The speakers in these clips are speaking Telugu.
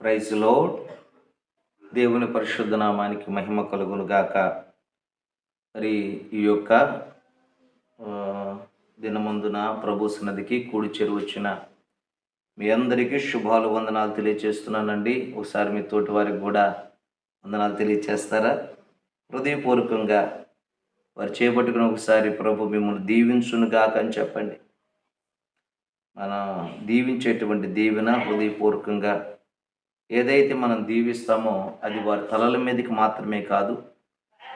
ప్రైజ్ లోడ్ దేవుని పరిశుద్ధ నామానికి మహిమ కలుగును గాక. మరి ఈ యొక్క దినమందున ప్రభు సన్నదికి కూడి వచ్చిన మీ అందరికీ శుభాలు వందనాలు తెలియచేస్తున్నానండి. ఒకసారి మీ తోటి వారికి కూడా వందనాలు తెలియచేస్తారా? హృదయపూర్వకంగా వారు చేపట్టుకుని ఒకసారి ప్రభు మిమ్మల్ని దీవించును గాక అని చెప్పండి. మన దీవించేటువంటి దీవెన హృదయపూర్వకంగా ఏదైతే మనం దీవిస్తామో అది వారి తలల మీదకి మాత్రమే కాదు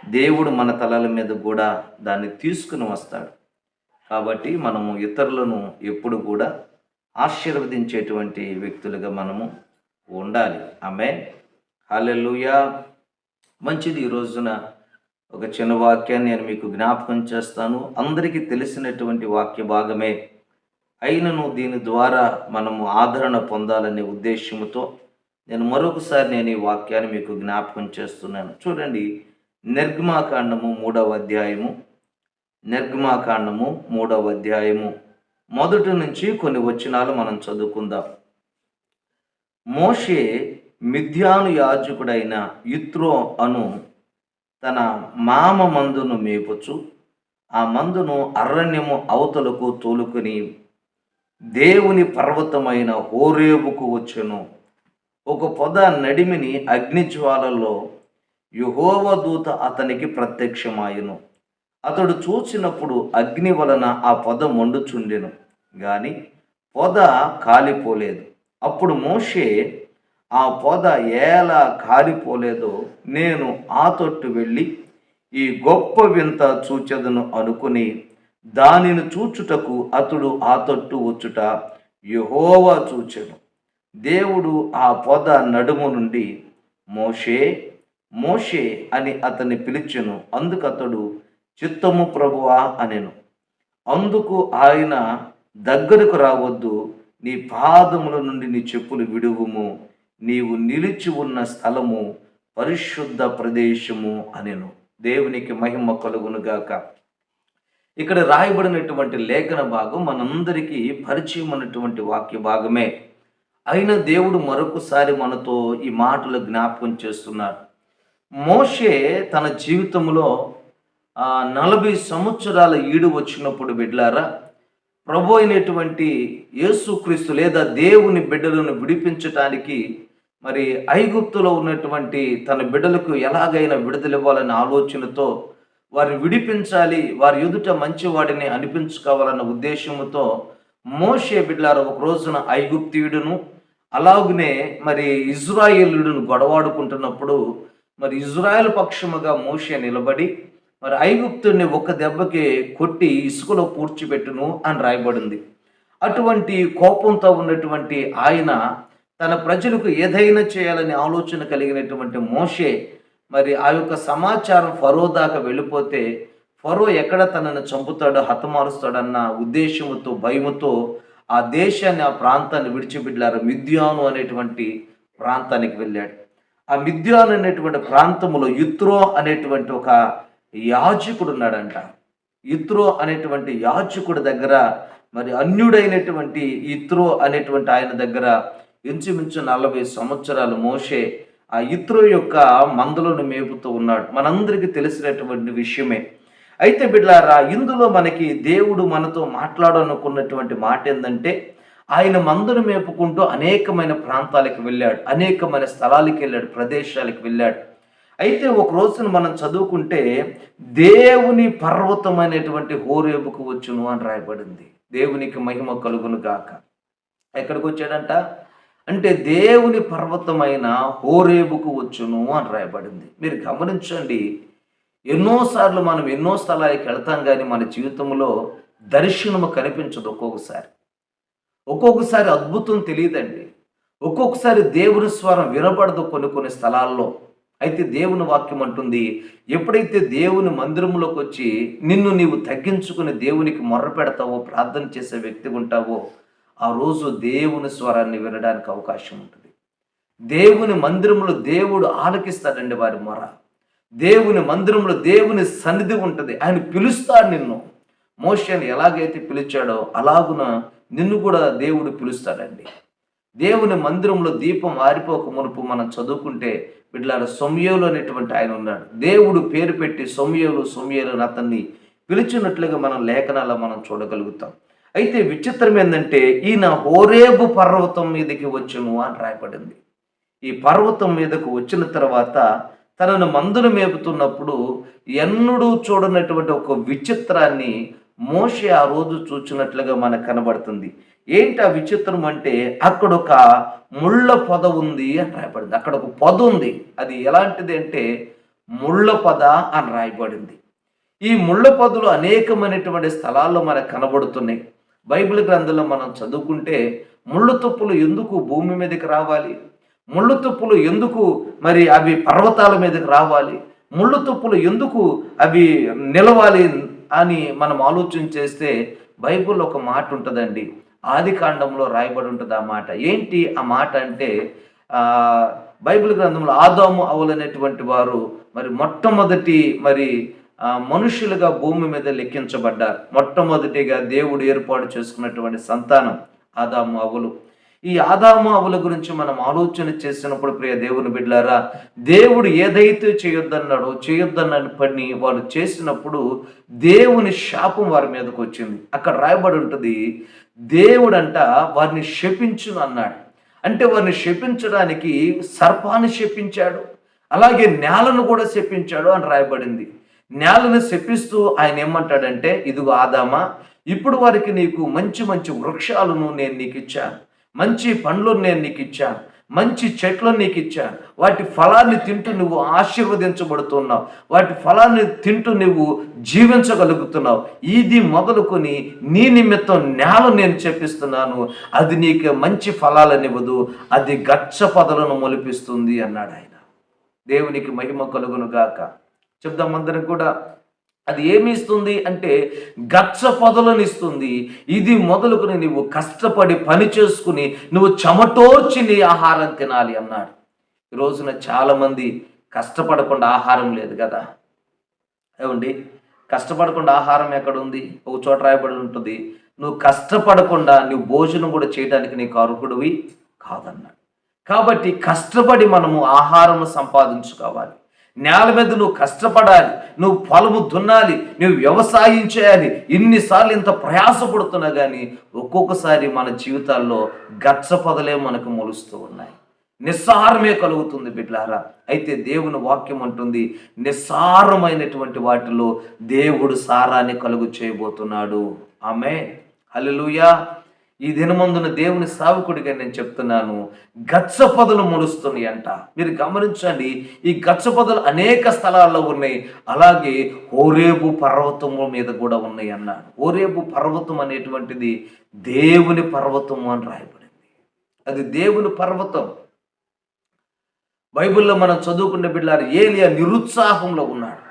దేవుడు మన తలల మీద కూడా దాన్ని తీసుకుని వస్తాడు. కాబట్టి మనము ఇతరులను ఎప్పుడు కూడా ఆశీర్వదించేటువంటి వ్యక్తులుగా మనము ఉండాలి. ఆమె హల్లెలూయా. మంచిది ఈ రోజున ఒక చిన్న వాక్యాన్ని నేను మీకు జ్ఞాపకం చేస్తాను. అందరికీ తెలిసినటువంటి వాక్య భాగమే అయినను దీని ద్వారా మనము ఆదరణ పొందాలనే ఉద్దేశంతో నేను మరొకసారి నేను ఈ వాక్యాన్ని మీకు జ్ఞాపకం చేస్తున్నాను. చూడండి నిర్గమాకాండము మూడవ అధ్యాయము. నిర్గమాకాండము మూడవ అధ్యాయము. మొదటి నుంచి కొన్ని వచనాలు మనం చదువుకుందాం. మోషే మిథ్యాను యాజకుడైన యుత్రో అను తన మామ మందును మేపుచు ఆ మందును అరణ్యము అవతలకు తోలుకొని దేవుని పర్వతమైన హోరేబుకు వచ్చెను. ఒక పొద నడిమిని అగ్నిజ్వాలలో యుహోవ దూత అతనికి ప్రత్యక్షమాయను. అతడు చూచినప్పుడు అగ్ని వలన ఆ పొద మండుచుండెను గాని పొద కాలిపోలేదు. అప్పుడు మోషే ఆ పొద ఎలా కాలిపోలేదో నేను ఆ తొట్టు వెళ్ళి ఈ గొప్ప వింత చూచెదను అనుకుని దానిని చూచుటకు అతడు ఆ తొట్టు వచ్చుట యుహోవ చూచెను. దేవుడు ఆ పొద నడుము నుండి మోషే మోషే అని అతన్ని పిలిచెను అందుకు అతడు చిత్తము ప్రభువా అనెను. అందుకు ఆయన దగ్గరకు రావద్దు నీ పాదముల నుండి నీ చెప్పులు విడువుము నీవు నిలిచి ఉన్న స్థలము పరిశుద్ధ ప్రదేశము అనెను. దేవునికి మహిమ కలుగునుగాక ఇక్కడ రాయబడినటువంటి లేఖన భాగం మనందరికీ పరిచయం అన్నటువంటి వాక్య భాగమే. అయినా దేవుడు మరొకసారి మనతో ఈ మాటలు జ్ఞాపకం చేస్తున్నాడు. మోషే తన జీవితంలో నలభై సంవత్సరాల ఈడు వచ్చినప్పుడు బిడ్లారా ప్రభు అయినటువంటి యేసుక్రీస్తు లేదా దేవుని బిడ్డలను విడిపించటానికి మరి ఐగుప్తులో ఉన్నటువంటి తన బిడ్డలకు ఎలాగైనా విడుదలివ్వాలనే ఆలోచనతో వారిని విడిపించాలి వారి ఎదుట మంచివాడిని అనిపించుకోవాలన్న ఉద్దేశంతో మోషే బిడ్లార ఒక రోజున ఐగుప్తీయుడును అలాగనే మరి ఇజ్రాయేలుడును గొడవాడుకుంటున్నప్పుడు మరి ఇజ్రాయెల్ పక్షముగా మోషే నిలబడి మరి ఐగుప్తుడిని ఒక దెబ్బకి కొట్టి ఇసుకలో పూడ్చిపెట్టును అని రాయబడింది. అటువంటి కోపంతో ఉన్నటువంటి ఆయన తన ప్రజలకు ఏదైనా చేయాలని ఆలోచన కలిగినటువంటి మోషే మరి ఆ యొక్క సమాచారం ఫరో దాకా వెళ్ళిపోతే ఫరో ఎక్కడ తనను చంపుతాడో హతమారుస్తాడన్న ఉద్దేశంతో భయముతో ఆ దేశాన్ని ఆ ప్రాంతాన్ని విడిచిపెట్టారు. మిద్యాను అనేటువంటి ప్రాంతానికి వెళ్ళాడు. ఆ మిద్యాను అనేటువంటి ప్రాంతంలో యుత్రో అనేటువంటి ఒక యాజకుడు ఉన్నాడంట. ఇత్రో అనేటువంటి యాచకుడి దగ్గర మరి అన్యుడైనటువంటి ఇత్రో అనేటువంటి ఆయన దగ్గర ఇంచుమించు నలభై సంవత్సరాలు మోసే ఆ ఇత్రో యొక్క మందలను మేపుతూ ఉన్నాడు. మనందరికీ తెలిసినటువంటి విషయమే. అయితే బిడ్లారా ఇందులో మనకి దేవుడు మనతో మాట్లాడాలనుకున్నటువంటి మాట ఏంటంటే ఆయన మందును మేపుకుంటూ అనేకమైన ప్రాంతాలకు వెళ్ళాడు అనేకమైన స్థలాలకు వెళ్ళాడు ప్రదేశాలకు వెళ్ళాడు. అయితే ఒక రోజున మనం చదువుకుంటే దేవుని పర్వతమైనటువంటి హోరేబుకు వచ్చును అని రాయబడింది. దేవునికి మహిమ కలుగును గాక. ఎక్కడికి వచ్చాడంట? అంటే దేవుని పర్వతమైన హోరేబుకు వచ్చును అని రాయబడింది. మీరు గమనించండి ఎన్నోసార్లు మనం ఎన్నో స్థలాలకు వెళ్తాం కానీ మన జీవితంలో దర్శనము కనిపించదు ఒక్కొక్కసారి. ఒక్కొక్కసారి అద్భుతం తెలియదండి. ఒక్కొక్కసారి దేవుని స్వరం వినపడదు కొన్ని కొన్ని స్థలాల్లో. అయితే దేవుని వాక్యం అంటుంది ఎప్పుడైతే దేవుని మందిరంలోకి వచ్చి నిన్ను నీవు తగ్గించుకుని దేవునికి మొర్ర పెడతావో ప్రార్థన చేసే వ్యక్తి ఉంటావో ఆ రోజు దేవుని స్వరాన్ని వినడానికి అవకాశం ఉంటుంది. దేవుని మందిరంలో దేవుడు ఆలకిస్తాడండి వారి మొర. దేవుని మందిరంలో దేవుని సన్నిధి ఉంటుంది. ఆయన పిలుస్తాడు నిన్ను. మోషని ఎలాగైతే పిలిచాడో అలాగున నిన్ను కూడా దేవుడు పిలుస్తాడండి. దేవుని మందిరంలో దీపం ఆరిపోక మునుపు మనం చదువుకుంటే వీళ్ళ సొమ్యోలు అనేటువంటి ఆయన ఉన్నాడు. దేవుడు పేరు పెట్టి సొమ్యోలు సొమ్యోలు అని అతన్ని పిలిచినట్లుగా మనం లేఖనాల్లో మనం చూడగలుగుతాం. అయితే విచిత్రం ఏంటంటే ఈయన హోరేబు పర్వతం మీదకి వచ్చును అని రాయబడింది. ఈ పర్వతం మీదకు వచ్చిన తర్వాత తనను మందును మేపుతున్నప్పుడు ఎన్నడూ చూడనటువంటి ఒక విచిత్రాన్ని మోషే ఆ రోజు చూచినట్లుగా మనకు కనబడుతుంది. ఏంటి ఆ విచిత్రం అంటే అక్కడ ఒక ముళ్ళ పొద ఉంది అని రాయబడింది. అక్కడ ఒక పొద ఉంది. అది ఎలాంటిది అంటే ముళ్ళ పొద అని రాయబడింది. ఈ ముళ్ళ పొదలు అనేకమైనటువంటి స్థలాల్లో మనకు కనబడుతున్నాయి. బైబిల్ గ్రంథంలో మనం చదువుకుంటే ముళ్ళ తుప్పులు ఎందుకు భూమి మీదకి రావాలి? ముళ్ళు తుప్పులు ఎందుకు మరి అవి పర్వతాల మీదకి రావాలి? ముళ్ళు తుప్పులు ఎందుకు అవి నిలవాలి అని మనం ఆలోచన చేస్తే బైబిల్ ఒక మాట ఉంటుందండి. ఆది కాండంలో రాయబడి ఉంటుంది ఆ మాట. ఏంటి ఆ మాట అంటే బైబిల్ గ్రంథంలో ఆదాము అవులనేటువంటి వారు మరి మొట్టమొదటి మరి మనుషులుగా భూమి మీద లెక్కించబడ్డారు. మొట్టమొదటిగా దేవుడు ఏర్పాటు చేసుకున్నటువంటి సంతానం ఆదాము అవులు ఈ ఆదాము అవుల గురించి మనం ఆలోచన చేసినప్పుడు ప్రియ దేవుని బిడ్డారా దేవుడు ఏదైతే చేయొద్దన్నాడో చేయొద్దన్న పని వాళ్ళు చేసినప్పుడు దేవుని శాపం వారి మీదకి వచ్చింది. అక్కడ రాయబడి ఉంటుంది దేవుడంట వారిని శపించును అన్నాడు. అంటే వారిని శపించడానికి సర్పాన్ని శపించాడు అలాగే నేలను కూడా శపించాడు అని రాయబడింది. నేలను శపిస్తూ ఆయన ఏమంటాడంటే ఇదిగో ఆదామా ఇప్పుడు వారికి నీకు మంచి మంచి వృక్షాలను నేను నీకు ఇచ్చాను. మంచి పండ్లు నేను నీకు ఇచ్చాను. మంచి చెట్లను నీకు ఇచ్చాను. వాటి ఫలాన్ని తింటూ నువ్వు ఆశీర్వదించబడుతున్నావు. వాటి ఫలాన్ని తింటూ నువ్వు జీవించగలుగుతున్నావు. ఇది మొదలుకొని నీ నిమిత్తం నేల నేను చెప్పిస్తున్నాను అది నీకు మంచి ఫలాలనివ్వదు అది గచ్చ పదలను మొలిపిస్తుంది అన్నాడు ఆయన. దేవునికి మహిమ కలుగును గాక. చెప్దాం అందరం కూడా అది ఏమి ఇస్తుంది అంటే గచ్చ పొదలనిస్తుంది ఇది మొదలుకుని నువ్వు కష్టపడి పని చేసుకుని నువ్వు చెమటోర్చి నీ ఆహారం తినాలి అన్నాడు. ఈ రోజున చాలామంది కష్టపడకుండా ఆహారం లేదు కదా. ఏమండి? కష్టపడకుండా ఆహారం ఎక్కడుంది? ఒక చోట రాయబడి ఉంటుంది. నువ్వు కష్టపడకుండా నువ్వు భోజనం కూడా చేయడానికి నీకు అర్హుడివి కాదన్నాడు. కాబట్టి కష్టపడి మనము ఆహారం సంపాదించుకోవాలి. నేల మీద నువ్వు కష్టపడాలి నువ్వు పొలము దున్నాలి నువ్వు వ్యవసాయం చేయాలి ఇన్నిసార్లు ఇంత ప్రయాసపడుతున్నా కానీ ఒక్కొక్కసారి మన జీవితాల్లో గచ్చ పొదలే మనకు మొలుస్తూ ఉన్నాయి. నిస్సారమే కలుగుతుంది బిడ్లారా. అయితే దేవుని వాక్యం అంటుంది నిస్సారమైనటువంటి వాటిలో దేవుడు సారాన్ని కలుగు చేయబోతున్నాడు. ఆమె హలో ఈ దినమందున దేవుని సావుకుడిగా నేను చెప్తున్నాను గచ్చపదలు ముడుస్తున్నాయి అంట. మీరు గమనించండి ఈ గచ్చపదలు అనేక స్థలాల్లో ఉన్నాయి. అలాగే ఓరేబు పర్వతము మీద కూడా ఉన్నాయి అన్నాడు. ఓరేబు పర్వతం అనేటువంటిది దేవుని పర్వతము అని రాయబడింది. అది దేవుని పర్వతం. బైబిల్లో మనం చదువుకునే బిడ్డారు ఏలియా నిరుత్సాహంలో ఉన్నాడు.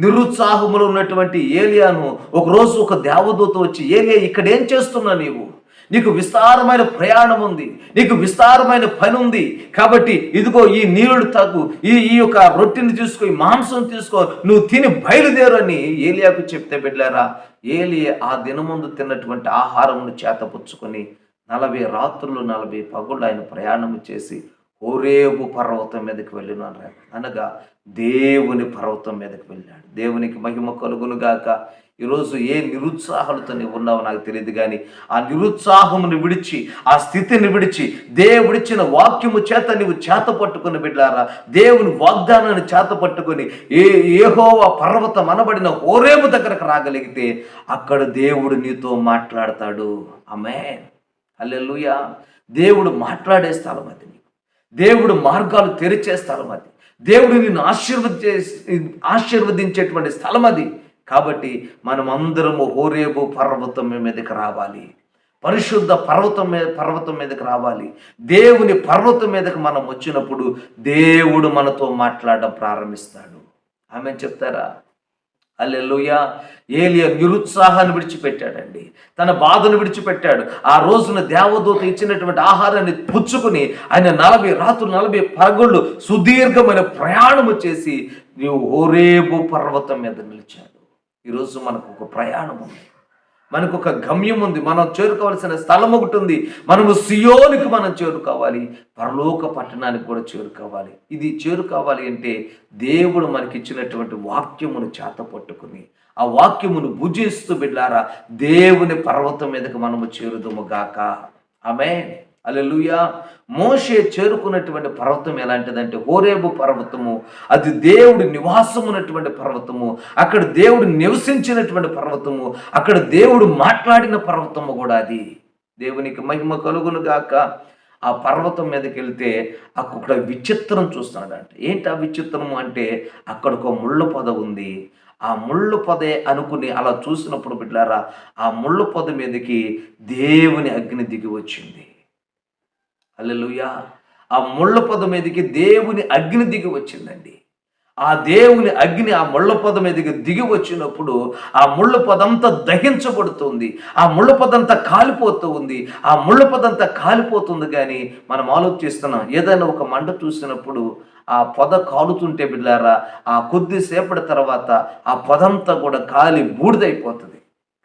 నిరుత్సాహంలో ఉన్నటువంటి ఏలియాను ఒకరోజు ఒక దేవదూత వచ్చి ఏలియా ఇక్కడ ఏం చేస్తున్నా నీవు? నీకు విస్తారమైన ప్రయాణం ఉంది. నీకు విస్తారమైన పని ఉంది. కాబట్టి ఇదిగో ఈ నీరుడు తగ్గు ఈ ఈ యొక్క రొట్టెని తీసుకో ఈ మాంసం తీసుకో. నువ్వు తిని బయలుదేరు అని ఏలియాకు చెప్తే బిడ్డారా ఏలియా ఆ దినముందు తిన్నటువంటి ఆహారమును చేతపుచ్చుకొని నలభై రాత్రులు నలభై పగుళ్ళు ఆయన ప్రయాణం చేసి హోరేబు పర్వతం మీదకి వెళ్ళిన అనగా దేవుని పర్వతం మీదకి వెళ్ళాడు. దేవునికి మహిమ కలుగునుగాక. ఈరోజు ఏ నిరుత్సాహాలతో నీవు ఉన్నావో నాకు తెలియదు కానీ ఆ నిరుత్సాహమును విడిచి ఆ స్థితిని విడిచి దేవుడిచ్చిన వాక్యము చేత నీవు చేత పట్టుకుని బిడ్డారా దేవుని వాగ్దానాన్ని చేత పట్టుకొని ఏ ఏహోవా పర్వతం అనబడిన ఓరేము దగ్గరకు రాగలిగితే అక్కడ దేవుడు నీతో మాట్లాడతాడు. అమే అల్లెలుయా దేవుడు మాట్లాడే స్థలం అది నీకు. దేవుడు మార్గాలు తెరిచే స్థలం అది. దేవుడు నిన్ను ఆశీర్వదించే ఆశీర్వదించేటువంటి స్థలం అది. కాబట్టి మనం అందరము హోరేబు పర్వతం మీదకి రావాలి. పరిశుద్ధ పర్వతం మీద పర్వతం మీదకి రావాలి. దేవుని పర్వతం మీదకి మనం వచ్చినప్పుడు దేవుడు మనతో మాట్లాడడం ప్రారంభిస్తాడు. ఆమె చెప్తారా? అల్లెలుయ ఏలియా నిరుత్సాహాన్ని విడిచిపెట్టాడండి. తన బాధను విడిచిపెట్టాడు. ఆ రోజున దేవదూత ఇచ్చినటువంటి ఆహారాన్ని పుచ్చుకుని ఆయన నలభై రాత్రులు నలభై పగళ్ళు సుదీర్ఘమైన ప్రయాణము చేసి నీవు హోరేబు పర్వతం మీద నిలిచాడు ఈరోజు మనకు ఒక ప్రయాణం ఉంది మనకు ఒక గమ్యం ఉంది మనం చేరుకోవాల్సిన స్థలం ఒకటి ఉంది మనము సియోనికి మనం చేరుకోవాలి. పరలోక పట్టణానికి కూడా చేరుకోవాలి. ఇది చేరుకోవాలి అంటే దేవుడు మనకిచ్చినటువంటి వాక్యమును చేత పట్టుకుని ఆ వాక్యమును భుజిస్తూ బిడ్డారా దేవుని పర్వతం మీదకి మనము చేరుదుము గాక. ఆమె అలెలుయా మోషే చేరుకున్నటువంటి పర్వతం ఎలాంటిదంటే హోరేబు పర్వతము అది దేవుడి నివాసం ఉన్నటువంటి పర్వతము అక్కడ దేవుడు నివసించినటువంటి పర్వతము అక్కడ దేవుడు మాట్లాడిన పర్వతము కూడా అది. దేవునికి మహిమ కలుగును గాక. ఆ పర్వతం మీదకి వెళ్తే అక్కడ విచిత్రం చూస్తున్నాడంట. ఏంటి ఆ విచిత్రము అంటే అక్కడ ఒక ముళ్ళ పొద ఉంది. ఆ ముళ్ళు పొదే అనుకుని అలా చూసినప్పుడు బిడ్డారా ఆ ముళ్ళు పొద మీదకి దేవుని అగ్ని దిగి వచ్చింది. అల్లెలుయా ఆ ముళ్ళ పొద మీదకి దేవుని అగ్ని దిగి వచ్చిందండి. ఆ దేవుని అగ్ని ఆ ముళ్ళ పొద మీదకి దిగి వచ్చినప్పుడు ఆ ముళ్ళ పొదంతా దహించబడుతుంది. ఆ ముళ్ళ పొదంతా కాలిపోతూ ఉంది. ఆ ముళ్ళ పొదంతా కాలిపోతుంది కానీ మనం ఆలోచిస్తున్నాం. ఏదైనా ఒక మంట చూసినప్పుడు ఆ పొద కాలుతుంటే బిడ్డారా ఆ కొద్దిసేపటి తర్వాత ఆ పొదంతా కూడా కాలి బూడిదైపోతుంది.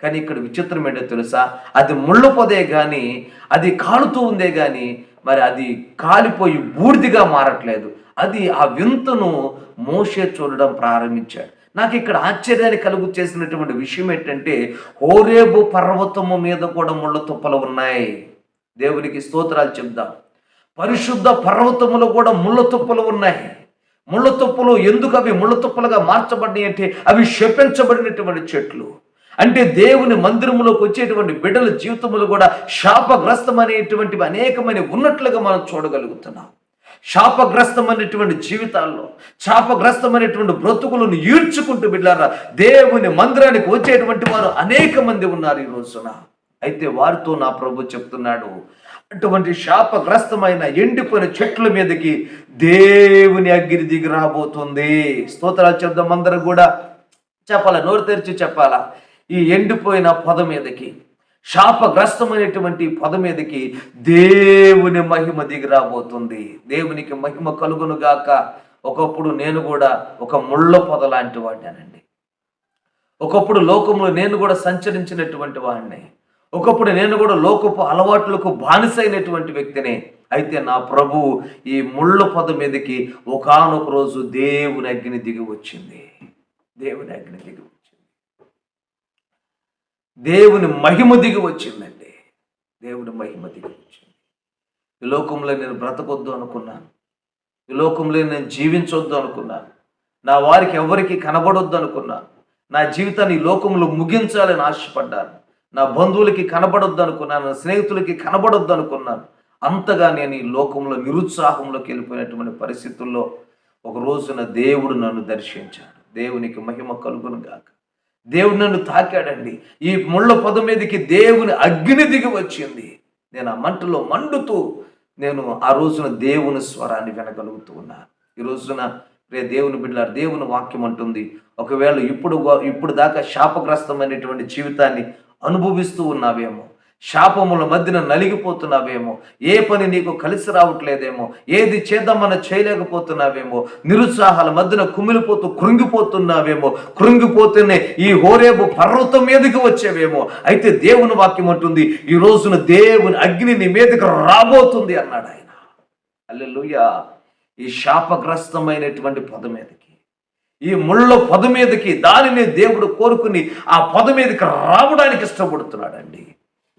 కానీ ఇక్కడ విచిత్రం ఏంటో తెలుసా? అది ముళ్ళ పొదే కానీ అది కాలుతూ ఉందే కానీ మరి అది కాలిపోయి బూడిదిగా మారట్లేదు. అది ఆ వింతను మోషే చూడడం ప్రారంభించాడు. నాకు ఇక్కడ ఆశ్చర్యాన్ని కలుగు చేసినటువంటి విషయం ఏంటంటే హోరేబు పర్వతము మీద కూడా ముళ్ళ తుప్పలు ఉన్నాయి. దేవునికి స్తోత్రాలు చెప్దాం. పరిశుద్ధ పర్వతములు కూడా ముళ్ళ తుప్పలు ఉన్నాయి. ముళ్ళ తుప్పలు ఎందుకు అవి ముళ్ళ తుప్పలుగా మార్చబడినాయి అంటే అవి శపించబడినటువంటి చెట్లు. అంటే దేవుని మందిరములోకి వచ్చేటువంటి బిడ్డల జీవితములు కూడా శాపగ్రస్తమనేటువంటివి అనేకమైన ఉన్నట్లుగా మనం చూడగలుగుతున్నాం. శాపగ్రస్తమైనటువంటి జీవితాల్లో శాపగ్రస్తమైనటువంటి బ్రతుకులను ఈడ్చుకుంటూ బిడ్డారా దేవుని మందిరానికి వచ్చేటువంటి వారు అనేక మంది ఉన్నారు ఈ రోజున. అయితే వారితో నా ప్రభు చెప్తున్నాడు అటువంటి శాపగ్రస్తమైన ఎండిపోయిన చెట్ల మీదకి దేవుని అగ్గిరి దిగి రాబోతుంది. స్తోత్రాలు చెప్దాం అందరం కూడా. చెప్పాలా? నోరు తెరిచి చెప్పాలా? ఈ ఎండిపోయిన పొద మీదకి శాపగ్రస్తమైనటువంటి పొద మీదకి దేవుని మహిమ దిగి రాబోతుంది. దేవునికి మహిమ కలుగునుగాక ఒకప్పుడు నేను కూడా ఒక ముళ్ళ పొద లాంటి వాడినానండి. ఒకప్పుడు లోకంలో నేను కూడా సంచరించినటువంటి వాడిని. ఒకప్పుడు నేను కూడా లోకపు అలవాట్లకు బానిసైనటువంటి వ్యక్తిని. అయితే నా ప్రభు ఈ ముళ్ళ పొద మీదకి ఒకానొక రోజు దేవుని అగ్ని దిగి వచ్చింది. దేవుని అగ్ని దిగి దేవుని మహిమ దిగి వచ్చిందండి. దేవుని మహిమ దిగి వచ్చింది. ఈ లోకంలో నేను బ్రతకొద్దు అనుకున్నాను. ఈ లోకంలో నేను జీవించొద్దు అనుకున్నాను. నా వారికి ఎవరికి కనబడొద్దు అనుకున్నాను. నా జీవితాన్ని లోకంలో ముగించాలని ఆశపడ్డాను. నా బంధువులకి కనబడొద్దు అనుకున్నాను. నా స్నేహితులకి కనబడొద్దు అనుకున్నాను. అంతగా నేను ఈ లోకంలో నిరుత్సాహంలోకి వెళ్ళిపోయినటువంటి పరిస్థితుల్లో ఒక రోజున దేవుడు నన్ను దర్శించాడు. దేవునికి మహిమ కలుగును గాక. దేవుడు నన్ను తాకాడండి. ఈ ముళ్ళ పొద మీదకి దేవుని అగ్ని దిగి వచ్చింది. నేను ఆ మంటలో మండుతూ నేను ఆ రోజున దేవుని స్వరాన్ని వినగలుగుతూ ఉన్నాను ఈ రోజున రే దేవుని బిడ్డలారు దేవుని వాక్యం అంటుంది ఒకవేళ ఇప్పుడు ఇప్పుడు దాకా శాపగ్రస్తమైనటువంటి జీవితాన్ని అనుభవిస్తూ ఉన్నావేమో శాపముల మధ్యన నలిగిపోతున్నావేమో? ఏ పని నీకు కలిసి రావట్లేదేమో? ఏది చేద్దామన్న చేయలేకపోతున్నావేమో? నిరుత్సాహాల మధ్యన కుమిలిపోతూ కృంగిపోతున్నావేమో? కృంగిపోతూనే ఈ హోరేబు పర్వతం మీదకి వచ్చేవేమో? అయితే దేవుని వాక్యం అంటుంది ఈ రోజున దేవుని అగ్ని నీ మీదకి రాబోతుంది అన్నాడు ఆయన. అల్లెలుయ్య ఈ శాపగ్రస్తమైనటువంటి పొద మీదకి ఈ ముళ్ళ పొద మీదకి దానిని దేవుడు కోరుకుని ఆ పొద మీదకి రావడానికి ఇష్టపడుతున్నాడండి.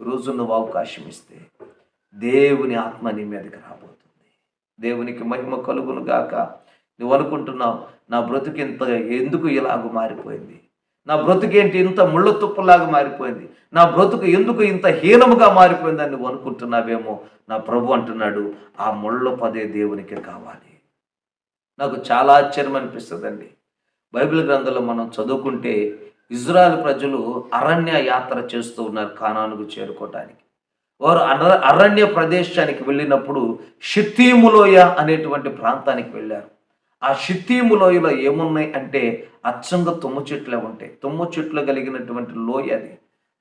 రోజు నువ్వు అవకాశం ఇస్తే దేవుని ఆత్మ నీ మీదకి రాబోతుంది. దేవునికి మహిమ కలుగును గాక. నువ్వు అనుకుంటున్నావు నా బ్రతుకు ఇంత ఎందుకు ఇలాగ మారిపోయింది? నా బ్రతుకేంటి ఇంత ముళ్ళ తుప్పలాగా మారిపోయింది? నా బ్రతుకు ఎందుకు ఇంత హీనముగా మారిపోయిందని నువ్వు అనుకుంటున్నావేమో? నా ప్రభు అంటున్నాడు ఆ ముళ్ళ పదే దేవునికి కావాలి. నాకు చాలా ఆశ్చర్యం అనిపిస్తుందండి. బైబిల్ గ్రంథంలో మనం చదువుకుంటే ఇజ్రాయల్ ప్రజలు అరణ్య యాత్ర చేస్తూ ఉన్నారు కానానుకు చేరుకోవటానికి. వారు అర అరణ్య ప్రదేశానికి వెళ్ళినప్పుడు షిత్తీములోయ అనేటువంటి ప్రాంతానికి వెళ్ళారు. ఆ షిత్తీములోయలో ఏమున్నాయి అంటే అచ్చంగా తుమ్ము చెట్లే ఉంటాయి. తుమ్ము చెట్లు కలిగినటువంటి లోయ అది.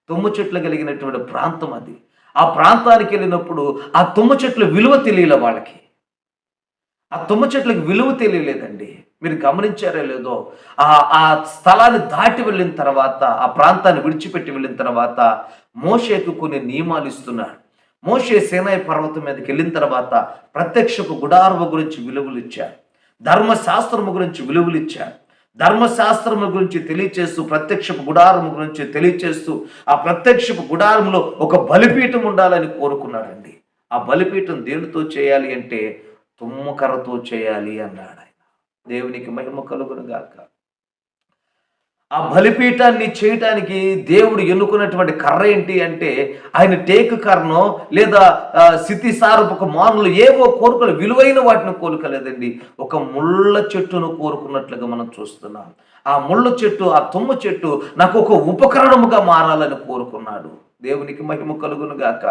తుమ్ము చెట్లు కలిగినటువంటి ప్రాంతం అది. ఆ ప్రాంతానికి వెళ్ళినప్పుడు ఆ తుమ్మ చెట్లు విలువ తెలియలే వాళ్ళకి. ఆ తుమ్మ చెట్లకు విలువ తెలియలేదండి. మీరు గమనించారో లేదో ఆ ఆ స్థలాన్ని దాటి వెళ్ళిన తర్వాత ఆ ప్రాంతాన్ని విడిచిపెట్టి వెళ్ళిన తర్వాత మోషేకు కొన్ని నియమాలు ఇస్తున్నాడు. మోషే సేనాయి పర్వతం మీదకి వెళ్ళిన తర్వాత ప్రత్యక్షపు గుడారము గురించి విలువలు ఇచ్చారు ధర్మశాస్త్రము గురించి విలువలు ఇచ్చారు ధర్మశాస్త్రము గురించి తెలియచేస్తూ ప్రత్యక్షపు గుడారము గురించి తెలియచేస్తూ ఆ ప్రత్యక్షపు గుడారంలో ఒక బలిపీఠం ఉండాలని కోరుకున్నాడండి. ఆ బలిపీఠం దేనితో చేయాలి అంటే తుమ్మకర్రతో చేయాలి అన్నాడు ఆయన. దేవునికి మహిమ కలుగును గాక. ఆ బలిపీఠాన్ని చేయటానికి దేవుడు ఎన్నుకున్నటువంటి కర్ర ఏంటి అంటే ఆయన టేకు కర్రను లేదా ఆ, సితిసారపు మానులు ఏవో కోరుకోలు విలువైన వాటిని కోరుకోలేదండి. ఒక ముళ్ళ చెట్టును కోరుకున్నట్లుగా మనం చూస్తున్నాం. ఆ ముళ్ళ చెట్టు ఆ తుమ్మ చెట్టు నాకు ఒక ఉపకరణముగా మారాలని కోరుకున్నాడు. దేవునికి మహిమ కలుగును గాక.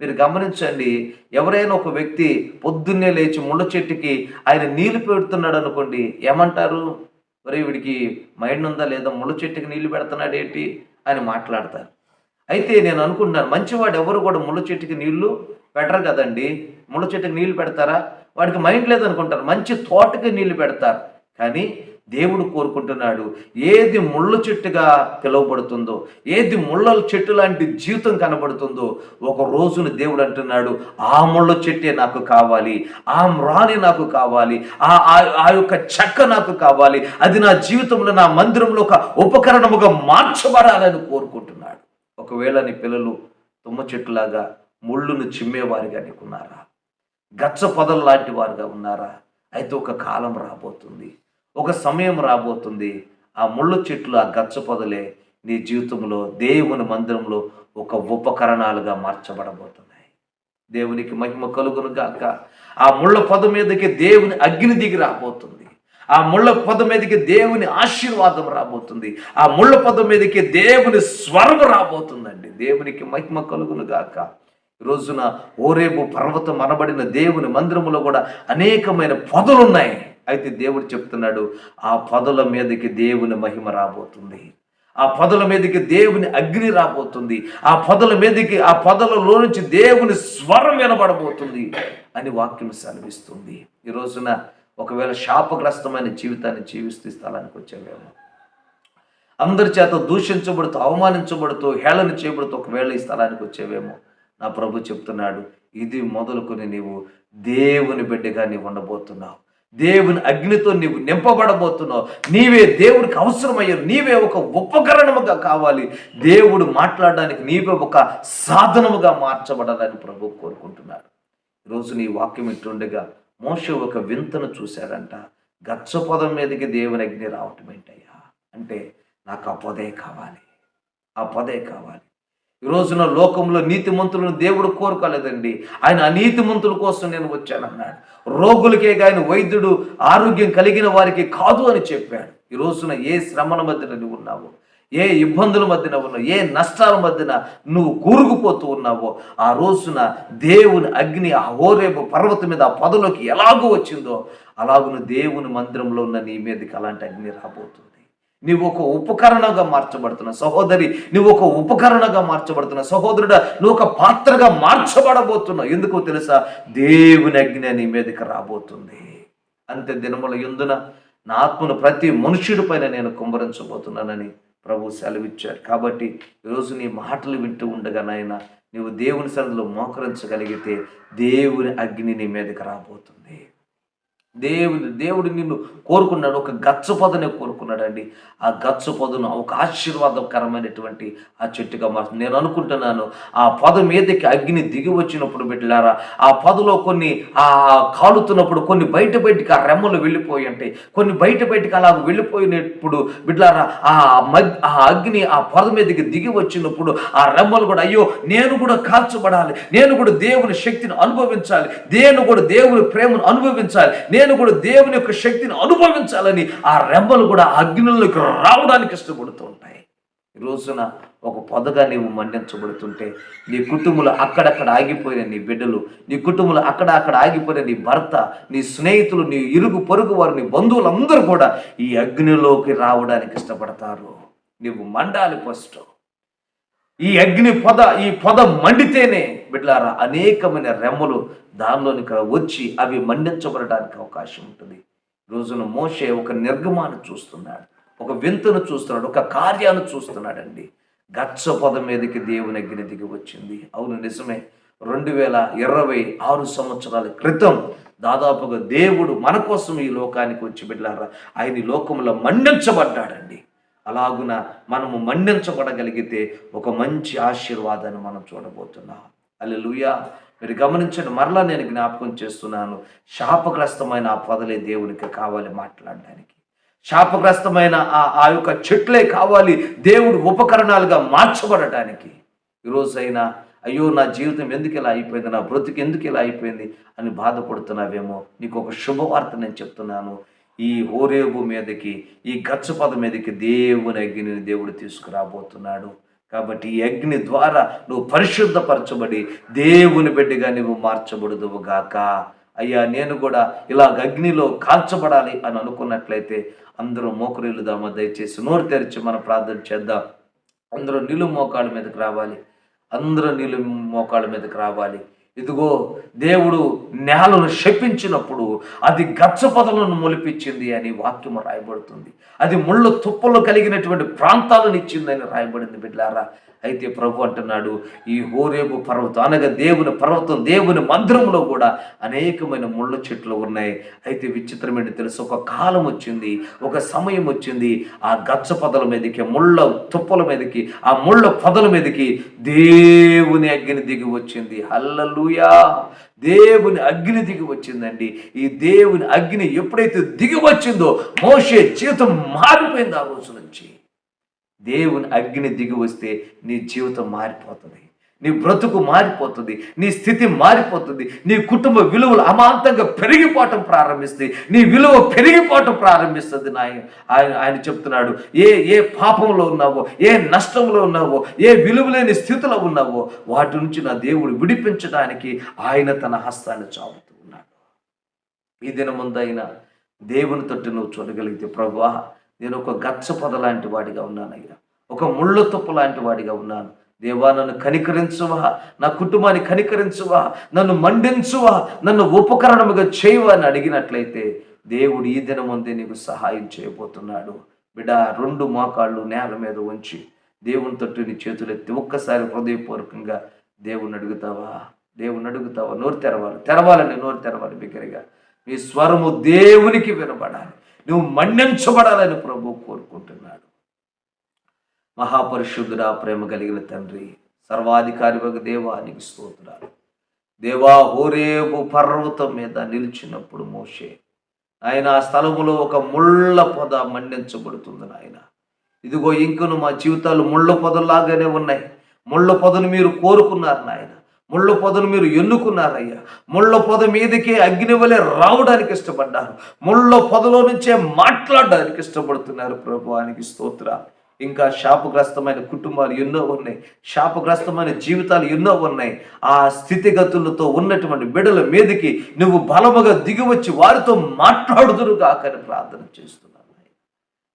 మీరు గమనించండి ఎవరైనా ఒక వ్యక్తి పొద్దున్నే లేచి ముళ్ళ చెట్టుకి ఆయన నీళ్ళు పెడుతున్నాడు అనుకోండి ఏమంటారు? మరి వీడికి మైండ్ ఉందా లేదా? ముళ్ళ చెట్టుకి నీళ్ళు పెడుతున్నాడు ఏంటి? అని మాట్లాడతారు. అయితే నేను అనుకుంటున్నాను మంచివాడు ఎవరు కూడా ముళ్ళ చెట్టుకి నీళ్ళు పెట్టరు కదండి. ముళ్ళ చెట్టుకి నీళ్ళు పెడతారా? వాడికి మైండ్ లేదనుకుంటారు మంచి తోటకి నీళ్ళు పెడతారు. కానీ దేవుడు కోరుకుంటున్నాడు. ఏది ముళ్ళ చెట్టుగా పిలువబడుతుందో ఏది ముళ్ళ చెట్టు లాంటి జీవితం కనబడుతుందో ఒక రోజున దేవుడు అంటున్నాడు ఆ ముళ్ళ చెట్టే నాకు కావాలి ఆ మ్రాని నాకు కావాలి ఆ ఆ- యొక్క చెక్క నాకు కావాలి అది నా జీవితంలో నా మందిరంలో ఒక ఉపకరణముగా మార్చబడాలని కోరుకుంటున్నాడు. ఒకవేళ నీ పిల్లలు తుమ్మ చెట్టులాగా ముళ్ళును చిమ్మేవారిగా నీకున్నారా? గచ్చ పొదలు లాంటి వారుగా ఉన్నారా? అయితే ఒక కాలం రాబోతుంది. ఒక సమయం రాబోతుంది. ఆ ముళ్ళ చెట్లు ఆ గచ్చ పొదలే నీ జీవితంలో దేవుని మందిరంలో ఒక ఉపకరణాలుగా మార్చబడబోతున్నాయి. దేవునికి మహిమ కలుగును గాక. ఆ ముళ్ళ పొద మీదకి దేవుని అగ్ని దిగి రాబోతుంది. ఆ ముళ్ళ పొద మీదకి దేవుని ఆశీర్వాదం రాబోతుంది. ఆ ముళ్ళ పొద మీదకి దేవుని స్వరం రాబోతుందండి. దేవునికి మహిమ కలుగును గాక. రోజున ఓరేపు పర్వతం అనబడిన దేవుని మందిరములో కూడా అనేకమైన పొదలున్నాయి. అయితే దేవుడు చెప్తున్నాడు ఆ పదల మీదకి దేవుని మహిమ రాబోతుంది. ఆ పొదల మీదకి దేవుని అగ్ని రాబోతుంది. ఆ పొదల మీదకి ఆ పొదలలో నుంచి దేవుని స్వరం వినబడబోతుంది అని వాక్యం సెలవిస్తుంది. ఈ రోజున ఒకవేళ శాపగ్రస్తమైన జీవితాన్ని జీవిస్తూ స్థలానికి వచ్చేవేమో. అందరి చేత దూషించబడుతూ అవమానించబడుతూ హేళన చేయబడుతూ ఒకవేళ ఈ స్థలానికి వచ్చేవేమో. నా ప్రభు చెప్తున్నాడు ఇది మొదలుకొని నీవు దేవుని బిడ్డగా నీవు ఉండబోతున్నావు. దేవుని అగ్నితో నీవు నింపబడబోతున్నావు. నీవే దేవుడికి అవసరమయ్యారు. నీవే ఒక ఉపకరణముగా కావాలి. దేవుడు మాట్లాడడానికి నీవే ఒక సాధనముగా మార్చబడాలని ప్రభు కోరుకుంటున్నాడు ఈరోజు నీ వాక్యం ఇట్టుండగా మోష ఒక వింతను చూశాడంట. గచ్చ పొదం మీదకి దేవుని అగ్ని రావటం ఏంటయ్యా? అంటే నాకు ఆ పొదే కావాలి. ఆ పొదే కావాలి. ఈ రోజున లోకంలో నీతిమంతులను దేవుడు కోరుకోలేదండి. ఆయన అనీతిమంతుల కోసం నేను వచ్చానన్నాడు. రోగులకే కానీ వైద్యుడు ఆరోగ్యం కలిగిన వారికి కాదు అని చెప్పాడు. ఈ రోజున ఏ శ్రమల మధ్యన నువ్వు ఉన్నావు ఏ ఇబ్బందుల మధ్యన ఉన్నావు ఏ నష్టాల మధ్యన నువ్వు కూరుకుపోతూ ఉన్నావో ఆ రోజున దేవుని అగ్ని ఆ ఓరేపు పర్వతం మీద ఆ పొదలోకి ఎలాగూ వచ్చిందో అలాగున దేవుని మందిరంలో ఉన్న నీ మీదకి అలాంటి అగ్ని రాబోతుంది. నీవు ఒక ఉపకరణగా మార్చబడుతున్న సహోదరి నువ్వు ఒక ఉపకరణగా మార్చబడుతున్న సహోదరుడా నువ్వు ఒక పాత్రగా మార్చబడబోతున్నావు. ఎందుకో తెలుసా? దేవుని అగ్ని నీ మీదకి రాబోతుంది. అంతే దినముల ఎందున నా ఆత్మను ప్రతి మనుషుడి పైన నేను కుమ్మరించబోతున్నానని ప్రభు సెలవిచ్చారు కాబట్టి ఈరోజు నీ మాటలు వింటూ ఉండగా నాయన నీవు దేవుని సన్నిధిలో మోకరించగలిగితే దేవుని అగ్ని నీ మీదకి రాబోతుంది. దేవుని దేవుడు నిన్ను కోరుకున్నాడు ఒక గచ్చు పొదనే కోరుకున్నాడండి. ఆ గచ్చ పొదను ఒక ఆశీర్వాదకరమైనటువంటి ఆ చెట్టుగా మారుతుంది నేను అనుకుంటున్నాను ఆ పొద మీదకి అగ్ని దిగి వచ్చినప్పుడు బిడ్డలారా ఆ పొదలో కొన్ని ఆ కాలుతున్నప్పుడు కొన్ని బయట బయటికి ఆ రెమ్మలు వెళ్ళిపోయి ఉంటాయి కొన్ని బయట బయటికి అలా వెళ్ళిపోయినప్పుడు బిడ్డలారా ఆ మగ్ ఆ అగ్ని ఆ పొద మీదకి దిగి వచ్చినప్పుడు ఆ రెమ్మలు కూడా అయ్యో నేను కూడా కాల్చబడాలి నేను కూడా దేవుని శక్తిని అనుభవించాలి నేను కూడా దేవుని ప్రేమను అనుభవించాలి నేను కూడా దేవుని యొక్క శక్తిని అనుభవించాలని ఆ రెమ్మలు కూడా అగ్నిలోకి రావడానికి ఇష్టపడుతూ ఉంటాయి. ఈ రోజున ఒక పొదగా నీవు మండించబడుతుంటే నీ కుటుంబంలో అక్కడక్కడ ఆగిపోయిన నీ బిడ్డలు నీ కుటుంబంలో అక్కడ అక్కడ ఆగిపోయిన నీ భర్త నీ స్నేహితులు నీ ఇరుగు పొరుగు వారు నీ బంధువులందరూ కూడా ఈ అగ్నిలోకి రావడానికి ఇష్టపడతారు. నీవు మండాలి ఫస్ట్. ఈ అగ్ని పొద ఈ పొద మండితేనే బిడ్లారా అనేకమైన రెమ్మలు దానిలోనికి వచ్చి అవి మండించబడడానికి అవకాశం ఉంటుంది. రోజున మోషే ఒక నిర్గమాన్ని చూస్తున్నాడు. ఒక వింతను చూస్తున్నాడు. ఒక కార్యాన్ని చూస్తున్నాడండి. గచ్చ పొద మీదకి దేవుని అగ్ని దిగి వచ్చింది. అవును నిజమే. రెండు వేల ఇరవై ఆరు సంవత్సరాల క్రితం దాదాపుగా దేవుడు మన కోసం ఈ లోకానికి వచ్చి బిడ్డారా ఆయన లోకంలో మండించబడ్డాడండి. అలాగున మనము మండించబడగలిగితే ఒక మంచి ఆశీర్వాదాన్ని మనం చూడబోతున్నాం. అల్లెలుయా మీరు గమనించండి మరలా నేను జ్ఞాపకం చేస్తున్నాను. శాపగ్రస్తమైన ఆ పొదలే దేవునికి కావాలి మాట్లాడడానికి. శాపగ్రస్తమైన ఆ ఆ యొక్క చెట్లే కావాలి దేవుడు ఉపకరణాలుగా మార్చబడటానికి. ఈరోజైనా అయ్యో నా జీవితం ఎందుకు ఇలా అయిపోయింది? నా బ్రతుకు ఎందుకు ఇలా అయిపోయింది? అని బాధపడుతున్నావేమో? నీకు ఒక శుభవార్త నేను చెప్తున్నాను. ఈ హోరేబు మీదకి ఈ గచ్చపద మీదకి దేవుని అగ్నిని దేవుడు తీసుకురాబోతున్నాడు. కాబట్టి ఈ అగ్ని ద్వారా నువ్వు పరిశుద్ధపరచబడి దేవుని బిడ్డగా నువ్వు మార్చబడదువు గాక. అయ్యా నేను కూడా ఇలా అగ్నిలో కాల్చబడాలి అని అనుకున్నట్లయితే అందరూ మోకరిల్లుదామా? దయచేసి నోరు తెరిచి మనం ప్రార్థన చేద్దాం. అందరూ నిలు మోకాళ్ళ మీదకి రావాలి. అందరూ నీళ్ళు మోకాళ్ళ మీదకి రావాలి. ఇదిగో దేవుడు నేలను శపించినప్పుడు అది గచ్చపదలను మొలిపించింది అని వాక్యం రాయబడుతుంది. అది ముళ్ళ తుప్పలు కలిగినటువంటి ప్రాంతాలను ఇచ్చిందని రాయబడింది బిడ్లారా. అయితే ప్రభు అంటున్నాడు ఈ హోరేబు పర్వతం అనగా దేవుని పర్వతం దేవుని మందిరంలో కూడా అనేకమైన ముళ్ళ చెట్లు ఉన్నాయి. అయితే విచిత్రమైన తెలుసు? ఒక కాలం వచ్చింది ఒక సమయం వచ్చింది. ఆ గచ్చ పొదల మీదకి ముళ్ళ తుప్పల మీదకి ఆ ముళ్ళ పొదల మీదకి దేవుని అగ్ని దిగి వచ్చింది. హల్లలుయా. దేవుని అగ్ని దిగి వచ్చిందండి. ఈ దేవుని అగ్ని ఎప్పుడైతే దిగి వచ్చిందో మోసే జీవితం మారిపోయింది ఆ రోజు నుంచి. దేవుని అగ్ని దిగి వస్తే నీ జీవితం మారిపోతుంది. నీ బ్రతుకు మారిపోతుంది నీ స్థితి మారిపోతుంది నీ కుటుంబ విలువలు అమాంతంగా పెరిగిపోవటం ప్రారంభిస్తుంది నీ విలువ పెరిగిపోవటం ప్రారంభిస్తుంది నాయన. ఆయన ఆయన చెప్తున్నాడు ఏ ఏ పాపంలో ఉన్నావో ఏ నష్టంలో ఉన్నావో ఏ విలువలేని స్థితిలో ఉన్నావో వాటి నుంచి నా దేవుడు విడిపించడానికి ఆయన తన హస్తాన్ని చాపుతూ ఉన్నాడు. ఈ దినముందైనా దేవుని తట్టు నువ్వు చూడగలిగితే ప్రభువా నేను ఒక గచ్చ పొద లాంటి వాడిగా ఉన్నానయ్యా. ఒక ముళ్ళ తుప్పు లాంటి వాడిగా ఉన్నాను. దేవా నన్ను కనికరించువా నా కుటుంబాన్ని కనికరించువా నన్ను మండించువా నన్ను ఉపకరణముగా చేయవా అని అడిగినట్లయితే దేవుడు ఈ దినం ముందే నీకు సహాయం చేయబోతున్నాడు. బిడ రెండు మోకాళ్ళు నేల మీద ఉంచి దేవుని తట్టు నీ చేతులెత్తి ఒక్కసారి హృదయపూర్వకంగా దేవుని అడుగుతావా? దేవుని అడుగుతావా? నోరు తెరవాలి. తెరవాలని నోరు తెరవాలి బిగ్గరగా. నీ స్వరము దేవునికి వినబడాలి. నువ్వు మన్నించబడాలని ప్రభు కోరుకుంటున్నాడు మహాపరిశుద్ధుడ ప్రేమ కలిగిన తండ్రి సర్వాధికారి ఒక దేవానికి స్తోత్రాలు. దేవా హోరేపు పర్వతం మీద నిలిచినప్పుడు మోషే ఆయన ఆ స్థలములో ఒక ముళ్ళ పొద మండించబడుతుంది నాయన. ఇదిగో ఇంకను మా జీవితాలు ముళ్ళ పొదలాగానే ఉన్నాయి. ముళ్ళ పొదను మీరు కోరుకున్నారు నాయన. ముళ్ళ పొదను మీరు ఎన్నుకున్నారయ్యా. ముళ్ళ పొద మీదకే అగ్ని వలె రావడానికి ఇష్టపడ్డారు. ముళ్ళ పొదలో నుంచే మాట్లాడడానికి ఇష్టపడుతున్నారు ప్రభువానికి స్తోత్రాలు. ఇంకా శాపగ్రస్తమైన కుటుంబాలు ఎన్నో ఉన్నాయి. శాపగ్రస్తమైన జీవితాలు ఎన్నో ఉన్నాయి. ఆ స్థితిగతులతో ఉన్నటువంటి బిడల మీదకి నువ్వు బలముగా దిగివచ్చి వారితో మాట్లాడుదురు కాకని ప్రార్థన చేస్తున్నాను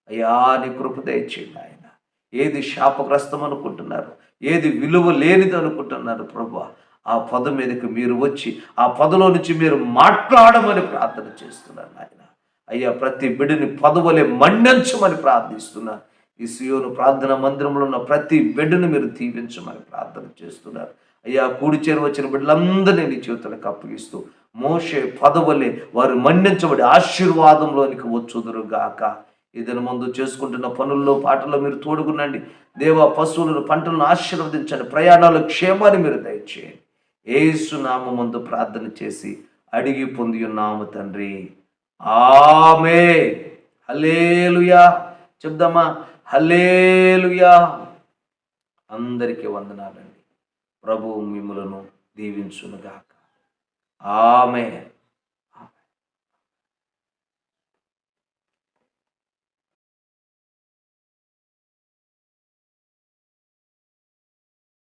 అయ్యా నీ కృప దయచేయండి ఆయన ఏది శాపగ్రస్తం అనుకుంటున్నారు ఏది విలువ లేనిది అనుకుంటున్నారు ప్రభు ఆ పద మీదకి మీరు వచ్చి ఆ పదలో నుంచి మీరు మాట్లాడమని ప్రార్థన చేస్తున్నారు ఆయన అయ్యా ప్రతి బిడ్డని పదవలే మండించమని ప్రార్థిస్తున్నాను ఈ సియోను ప్రార్థన మందిరంలో ఉన్న ప్రతి బిడ్డను మీరు దీవించమని ప్రార్థన చేస్తున్నారు. అయ్యా కూడి చేరు వచ్చిన బిడ్డలందరినీ నీ చేతులకు అప్పగిస్తూ మోషే పదవలే వారు మండించబడి ఆశీర్వాదంలోనికి వచ్చుదురు గాక. ఇదని ముందు చేసుకుంటున్న పనుల్లో పాటల్లో మీరు తోడుకునండి దేవ పశువులను పంటలను ఆశీర్వదించండి. ప్రయాణాలు క్షేమాన్ని మీరు దయచేయండి. ఏసు నామ ముందు ప్రార్థన చేసి అడిగి పొంది ఉన్నాము తండ్రి. ఆమె హలేలుయా చెప్దామా? హల్లేలుయా. అందరికీ వందనాలండి. ప్రభు మిమ్మలను దీవించునుగాక. ఆమె